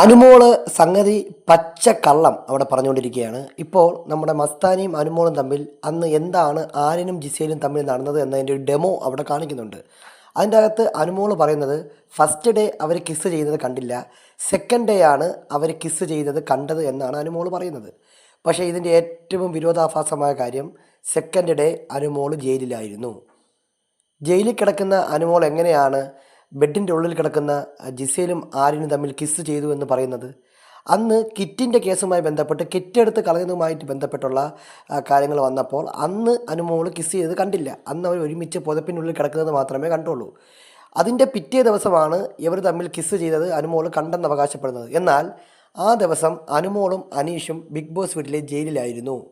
അനുമോൾ സംഗതി പച്ച കള്ളം അവിടെ പറഞ്ഞുകൊണ്ടിരിക്കുകയാണ്. ഇപ്പോൾ നമ്മുടെ മസ്താനിയും അനുമോളും തമ്മിൽ അന്ന് എന്താണ് ആര്യനും ജിസയിലും തമ്മിൽ നടന്നത് എന്നതിന്റെ ഒരു ഡെമോ അവിടെ കാണിക്കുന്നുണ്ട്. അതിന്റെ അകത്ത് അനുമോൾ പറയുന്നത് ഫസ്റ്റ് ഡേ അവർ കിസ് ചെയ്യുന്നത് കണ്ടില്ല. സെക്കൻഡ് ഡേ ആണ് അവർ കിസ് ചെയ്തത് കണ്ടത് എന്നാണ് അനുമോൾ പറയുന്നത്. പക്ഷേ ഇതിന്റെ ഏറ്റവും വിരോധാഭാസമായ കാര്യം സെക്കൻഡ് ഡേ അനുമോൾ ജയിലിലായിരുന്നു. ജയിലിൽ കിടക്കുന്ന അനുമോൾ എങ്ങനെയാണ് ബെഡിന്റെ ഉള്ളിൽ കിടക്കുന്ന ജിസേലും ആര്യനും തമ്മിൽ കിസ് ചെയ്തു എന്ന് പറയുന്നത്. അന്ന് കിറ്റിന്റെ കേസുമായി ബന്ധപ്പെട്ട് കിറ്റെടുത്ത് കളയുന്നതുമായിട്ട് ബന്ധപ്പെട്ടുള്ള കാര്യങ്ങൾ വന്നപ്പോൾ അന്ന് അനുമോൾ കിസ് ചെയ്ത് കണ്ടില്ല. അന്ന് അവർ ഒരുമിച്ച് പുതപ്പിനുള്ളിൽ കിടക്കുന്നത് മാത്രമേ കണ്ടുള്ളൂ. അതിന്റെ പിറ്റേ ദിവസമാണ് ഇവർ തമ്മിൽ കിസ് ചെയ്തത് അനുമോൾ കണ്ടെന്ന് അവകാശപ്പെടുന്നത്. എന്നാൽ ആ ദിവസം അനുമോളും അനീഷും ബിഗ് ബോസ് വീട്ടിലെ ജയിലിലായിരുന്നു.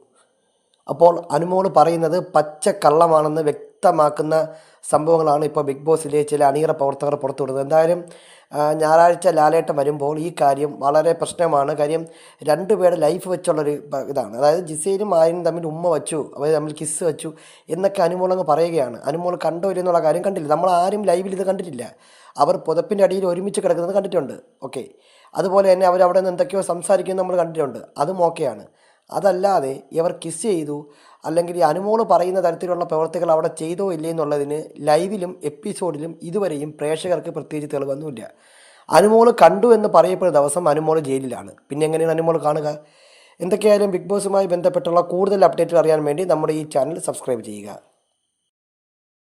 അപ്പോൾ അനുമോൾ പറയുന്നത് പച്ച കള്ളമാണെന്ന് വ്യക്തമാക്കുന്ന സംഭവങ്ങളാണ് ഇപ്പോൾ ബിഗ് ബോസിലെ ചില അണിയറ പ്രവർത്തകർ പുറത്തുവിടുന്നത്. എന്തായാലും ഞായറാഴ്ച ലാലേട്ടം വരുമ്പോൾ ഈ കാര്യം വളരെ പ്രശ്നമാണ്. കാര്യം രണ്ടുപേരുടെ ലൈഫ് വെച്ചുള്ളൊരു ഇതാണ്. അതായത് ജിസയിലും ആര്യനും തമ്മിൽ ഉമ്മ വച്ചു അവർ തമ്മിൽ കിസ് വെച്ചു എന്നൊക്കെ അനുമോൾ അങ്ങ് പറയുകയാണ്. അനുമോൾ കണ്ടോ എന്നുള്ള കാര്യം കണ്ടില്ല. നമ്മൾ ആരും ലൈവിൽ ഇത് കണ്ടിട്ടില്ല. അവർ പുതപ്പിന്റെ അടിയിൽ ഒരുമിച്ച് കിടക്കുന്നത് കണ്ടിട്ടുണ്ട്. ഓക്കെ. അതുപോലെ തന്നെ അവർ അവിടെ നിന്ന് എന്തൊക്കെയോ സംസാരിക്കുന്നത് നമ്മൾ കണ്ടിട്ടുണ്ട്. അതും ഓക്കെയാണ്. അതല്ലാതെ ഇവർ കിസ് ചെയ്തു. അല്ലെങ്കിൽ ഈ അനുമോൾ പറയുന്ന തരത്തിലുള്ള പ്രവർത്തികൾ അവിടെ ചെയ്തോ ഇല്ലേ എന്നുള്ളതിന് ലൈവിലും എപ്പിസോഡിലും ഇതുവരെയും പ്രേക്ഷകർക്ക് പ്രത്യേകിച്ച് തെളിവൊന്നുമില്ല. അനുമോൾ കണ്ടു എന്ന് പറയപ്പെടുന്ന ദിവസം അനുമോൾ ജയിലിലാണ്. പിന്നെ എങ്ങനെയാണ് അനുമോൾ കാണുക? എന്തൊക്കെയായാലും ബിഗ് ബോസുമായി ബന്ധപ്പെട്ടുള്ള കൂടുതൽ അപ്ഡേറ്റുകൾ അറിയാൻ വേണ്ടി നമ്മുടെ ഈ ചാനൽ സബ്സ്ക്രൈബ് ചെയ്യുക.